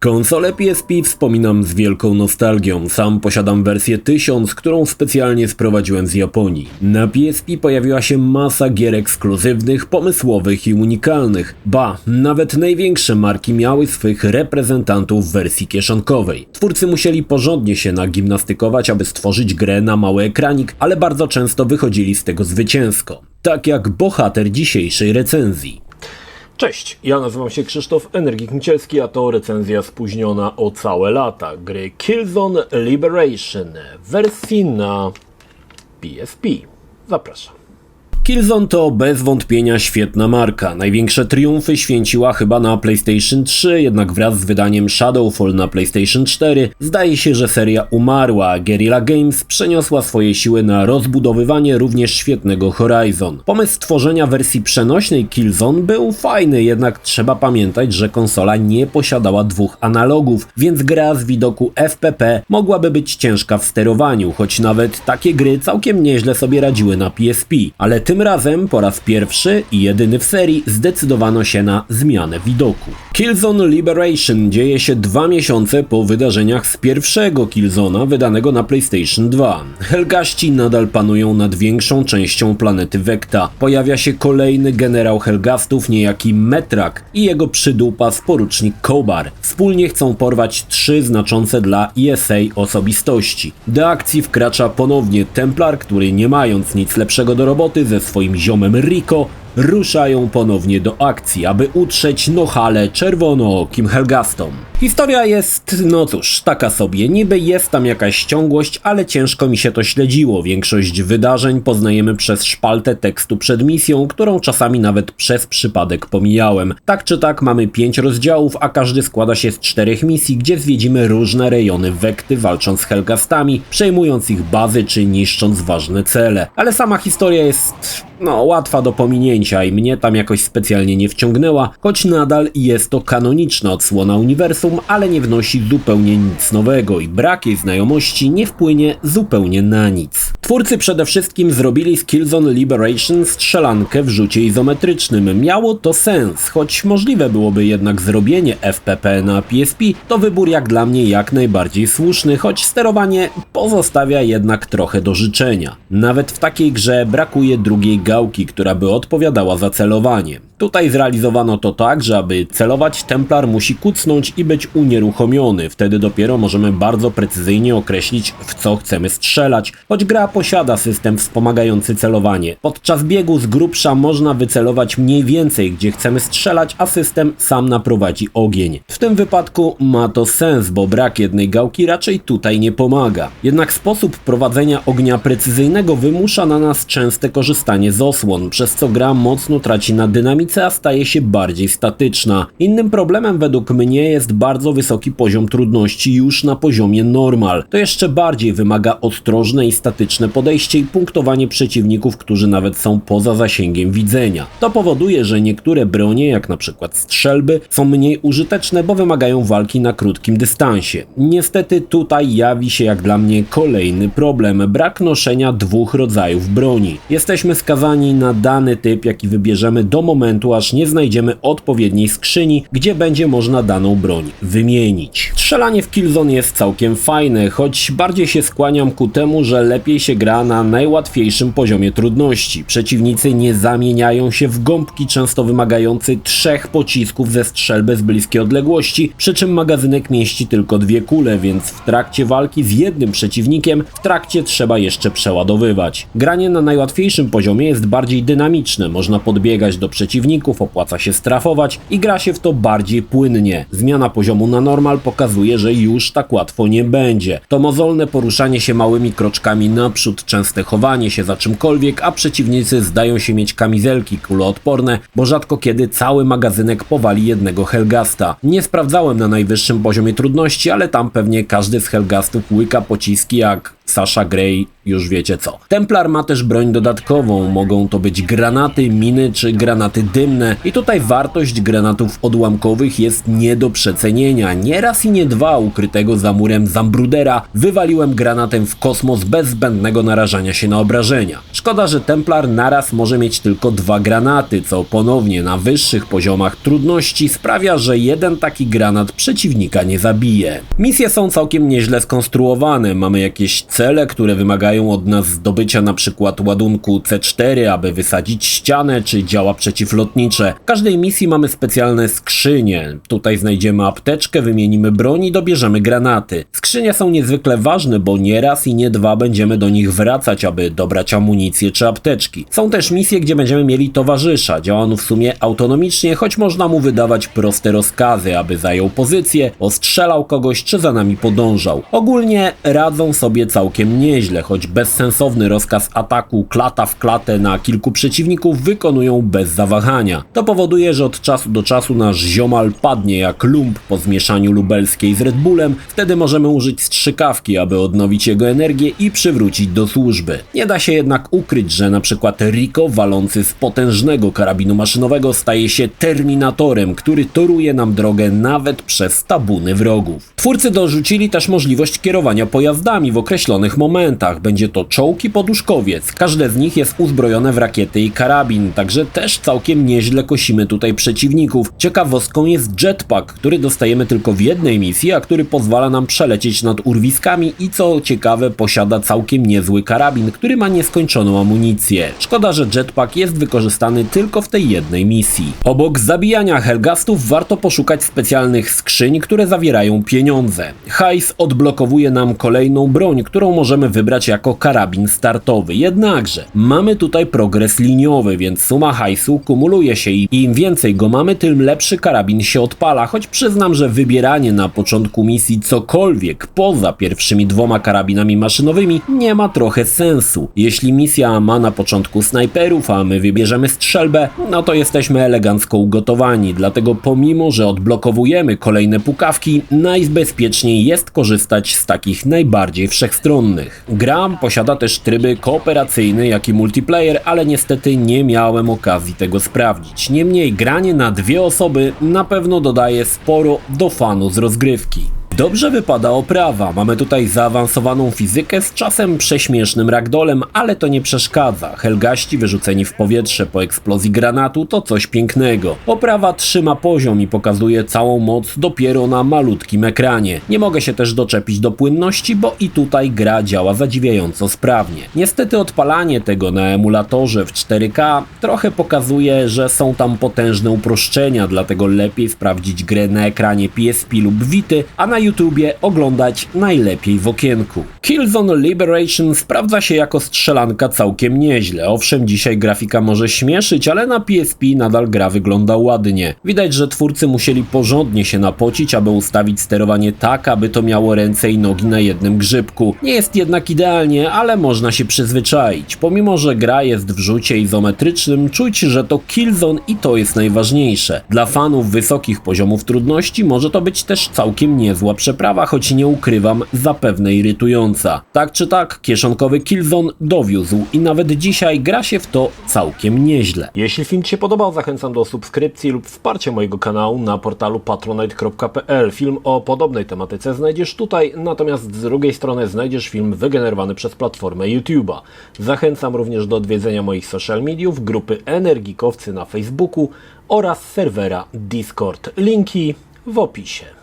Konsolę PSP wspominam z wielką nostalgią. Sam posiadam wersję 1000, którą specjalnie sprowadziłem z Japonii. Na PSP pojawiła się masa gier ekskluzywnych, pomysłowych i unikalnych. Ba, nawet największe marki miały swych reprezentantów w wersji kieszonkowej. Twórcy musieli porządnie się nagimnastykować, aby stworzyć grę na mały ekranik, ale bardzo często wychodzili z tego zwycięsko. Tak jak bohater dzisiejszej recenzji. Cześć, ja nazywam się Krzysztof Energik Micielski, a to recenzja spóźniona o całe lata gry Killzone Liberation wersji na PSP. Zapraszam. Killzone to bez wątpienia świetna marka. Największe triumfy święciła chyba na PlayStation 3, jednak wraz z wydaniem Shadowfall na PlayStation 4 zdaje się, że seria umarła, Guerrilla Games przeniosła swoje siły na rozbudowywanie również świetnego Horizon. Pomysł stworzenia wersji przenośnej Killzone był fajny, jednak trzeba pamiętać, że konsola nie posiadała dwóch analogów, więc gra z widoku FPP mogłaby być ciężka w sterowaniu, choć nawet takie gry całkiem nieźle sobie radziły na PSP, ale tym tym razem po raz pierwszy i jedyny w serii zdecydowano się na zmianę widoku. Killzone Liberation dzieje się dwa miesiące po wydarzeniach z pierwszego Killzona wydanego na PlayStation 2. Helgaści nadal panują nad większą częścią planety Vecta. Pojawia się kolejny generał Helgastów, niejaki Metrak i jego przydupas porucznik Kobar. Wspólnie chcą porwać trzy znaczące dla ESA osobistości. Do akcji wkracza ponownie Templar, który nie mając nic lepszego do roboty ze swoim ziomem Rico ruszają ponownie do akcji, aby utrzeć Nohale czerwonookim Helgastom. Historia jest, no cóż, taka sobie. Niby jest tam jakaś ciągłość, ale ciężko mi się to śledziło. Większość wydarzeń poznajemy przez szpaltę tekstu przed misją, którą czasami nawet przez przypadek pomijałem. Tak czy tak mamy pięć rozdziałów, a każdy składa się z czterech misji, gdzie zwiedzimy różne rejony Wekty, walcząc z Helgastami, przejmując ich bazy czy niszcząc ważne cele. Ale sama historia jest, no, łatwa do pominięcia i mnie tam jakoś specjalnie nie wciągnęła, choć nadal jest to kanoniczna odsłona uniwersum, ale nie wnosi zupełnie nic nowego i brak jej znajomości nie wpłynie zupełnie na nic. Twórcy przede wszystkim zrobili z Killzone Liberation strzelankę w rzucie izometrycznym. Miało to sens, choć możliwe byłoby jednak zrobienie FPP na PSP, to wybór jak dla mnie jak najbardziej słuszny, choć sterowanie pozostawia jednak trochę do życzenia. Nawet w takiej grze brakuje drugiej gałki, która by odpowiadała za celowanie. Tutaj zrealizowano to tak, że aby celować Templar musi kucnąć i być unieruchomiony. Wtedy dopiero możemy bardzo precyzyjnie określić w co chcemy strzelać, choć gra posiada system wspomagający celowanie. Podczas biegu z grubsza można wycelować mniej więcej gdzie chcemy strzelać, a system sam naprowadzi ogień. W tym wypadku ma to sens, bo brak jednej gałki raczej tutaj nie pomaga. Jednak sposób prowadzenia ognia precyzyjnego wymusza na nas częste korzystanie z osłon, przez co gra mocno traci na dynamice dynamice, a staje się bardziej statyczna. Innym problemem według mnie jest bardzo wysoki poziom trudności już na poziomie normal. To jeszcze bardziej wymaga ostrożne i statyczne podejście i punktowanie przeciwników, którzy nawet są poza zasięgiem widzenia. To powoduje, że niektóre bronie, jak na przykład strzelby, są mniej użyteczne, bo wymagają walki na krótkim dystansie. Niestety tutaj jawi się jak dla mnie kolejny problem, brak noszenia dwóch rodzajów broni. Jesteśmy skazani na dany typ, jaki wybierzemy do momentu, momentu, aż nie znajdziemy odpowiedniej skrzyni, gdzie będzie można daną broń wymienić. Strzelanie w Killzone jest całkiem fajne, choć bardziej się skłaniam ku temu, że lepiej się gra na najłatwiejszym poziomie trudności. Przeciwnicy nie zamieniają się w gąbki, często wymagający trzech pocisków ze strzelby z bliskiej odległości, przy czym magazynek mieści tylko dwie kule, więc w trakcie walki z jednym przeciwnikiem w trakcie trzeba jeszcze przeładowywać. Granie na najłatwiejszym poziomie jest bardziej dynamiczne, można podbiegać do przeciwnika przeciwników, opłaca się strafować i gra się w to bardziej płynnie. Zmiana poziomu na normal pokazuje, że już tak łatwo nie będzie. To mozolne poruszanie się małymi kroczkami naprzód, częste chowanie się za czymkolwiek, a przeciwnicy zdają się mieć kamizelki kuloodporne, bo rzadko kiedy cały magazynek powali jednego Helgasta. Nie sprawdzałem na najwyższym poziomie trudności, ale tam pewnie każdy z Helgastów łyka pociski jak Sasha Grey, już wiecie co. Templar ma też broń dodatkową, mogą to być granaty, miny czy granaty dymne i tutaj wartość granatów odłamkowych jest nie do przecenienia. Nie raz i nie dwa ukrytego za murem Zambrudera wywaliłem granatem w kosmos bez zbędnego narażania się na obrażenia. Szkoda, że Templar naraz może mieć tylko dwa granaty, co ponownie na wyższych poziomach trudności sprawia, że jeden taki granat przeciwnika nie zabije. Misje są całkiem nieźle skonstruowane, mamy jakieś cele, które wymagają od nas zdobycia przykład ładunku C4, aby wysadzić ścianę, czy działa przeciwlotnicze. W każdej misji mamy specjalne skrzynie. Tutaj znajdziemy apteczkę, wymienimy broń i dobierzemy granaty. Skrzynie są niezwykle ważne, bo nie raz i nie dwa będziemy do nich wracać, aby dobrać amunicję czy apteczki. Są też misje, gdzie będziemy mieli towarzysza. Działa on w sumie autonomicznie, choć można mu wydawać proste rozkazy, aby zajął pozycję, ostrzelał kogoś czy za nami podążał. Ogólnie radzą sobie całkiem nieźle, choć bezsensowny rozkaz ataku klata w klatę na kilku przeciwników wykonują bez zawahania. To powoduje, że od czasu do czasu nasz ziomal padnie jak lump po zmieszaniu lubelskiej z Red Bullem, wtedy możemy użyć strzykawki, aby odnowić jego energię i przywrócić do służby. Nie da się jednak ukryć, że na przykład Rico walący z potężnego karabinu maszynowego staje się terminatorem, który toruje nam drogę nawet przez tabuny wrogów. Twórcy dorzucili też możliwość kierowania pojazdami w określonych momentach. Będzie to czołg i poduszkowiec. Każde z nich jest uzbrojone w rakiety i karabin, także też całkiem nieźle kosimy tutaj przeciwników. Ciekawostką jest jetpack, który dostajemy tylko w jednej misji, a który pozwala nam przelecieć nad urwiskami i co ciekawe posiada całkiem niezły karabin, który ma nieskończoną amunicję. Szkoda, że jetpack jest wykorzystany tylko w tej jednej misji. Obok zabijania Helgastów warto poszukać specjalnych skrzyń, które zawierają pieniądze. Hajs odblokowuje nam kolejną broń, którą możemy wybrać jako karabin startowy. Jednakże mamy tutaj progres liniowy, więc suma hajsu kumuluje się i im więcej go mamy, tym lepszy karabin się odpala, choć przyznam, że wybieranie na początku misji cokolwiek poza pierwszymi dwoma karabinami maszynowymi nie ma trochę sensu. Jeśli misja ma na początku snajperów, a my wybierzemy strzelbę, no to jesteśmy elegancko ugotowani, dlatego pomimo, że odblokowujemy kolejne pukawki, najbezpieczniej jest korzystać z takich najbardziej wszechstronnych. Gra posiada też tryby kooperacyjny, jak i multiplayer, ale niestety nie miałem okazji tego sprawdzić. Niemniej granie na dwie osoby na pewno dodaje sporo do fanu z rozgrywki. Dobrze wypada oprawa. Mamy tutaj zaawansowaną fizykę z czasem prześmiesznym ragdolem, ale to nie przeszkadza. Helgaści wyrzuceni w powietrze po eksplozji granatu to coś pięknego. Oprawa trzyma poziom i pokazuje całą moc dopiero na malutkim ekranie. Nie mogę się też doczepić do płynności, bo i tutaj gra działa zadziwiająco sprawnie. Niestety odpalanie tego na emulatorze w 4K trochę pokazuje, że są tam potężne uproszczenia, dlatego lepiej sprawdzić grę na ekranie PSP lub Vity, a na YouTubie oglądać najlepiej w okienku. Killzone Liberation sprawdza się jako strzelanka całkiem nieźle. Owszem, dzisiaj grafika może śmieszyć, ale na PSP nadal gra wygląda ładnie. Widać, że twórcy musieli porządnie się napocić, aby ustawić sterowanie tak, aby to miało ręce i nogi na jednym grzybku. Nie jest jednak idealnie, ale można się przyzwyczaić. Pomimo, że gra jest w rzucie izometrycznym, czuć, że to Killzone i to jest najważniejsze. Dla fanów wysokich poziomów trudności może to być też całkiem niezła przeprawa, choć nie ukrywam, zapewne irytująca. Tak czy tak, kieszonkowy Killzone dowiózł i nawet dzisiaj gra się w to całkiem nieźle. Jeśli film Ci się podobał, zachęcam do subskrypcji lub wsparcia mojego kanału na portalu patronite.pl. Film o podobnej tematyce znajdziesz tutaj, natomiast z drugiej strony znajdziesz film wygenerowany przez platformę YouTube'a. Zachęcam również do odwiedzenia moich social mediów, grupy Energikowcy na Facebooku oraz serwera Discord. Linki w opisie.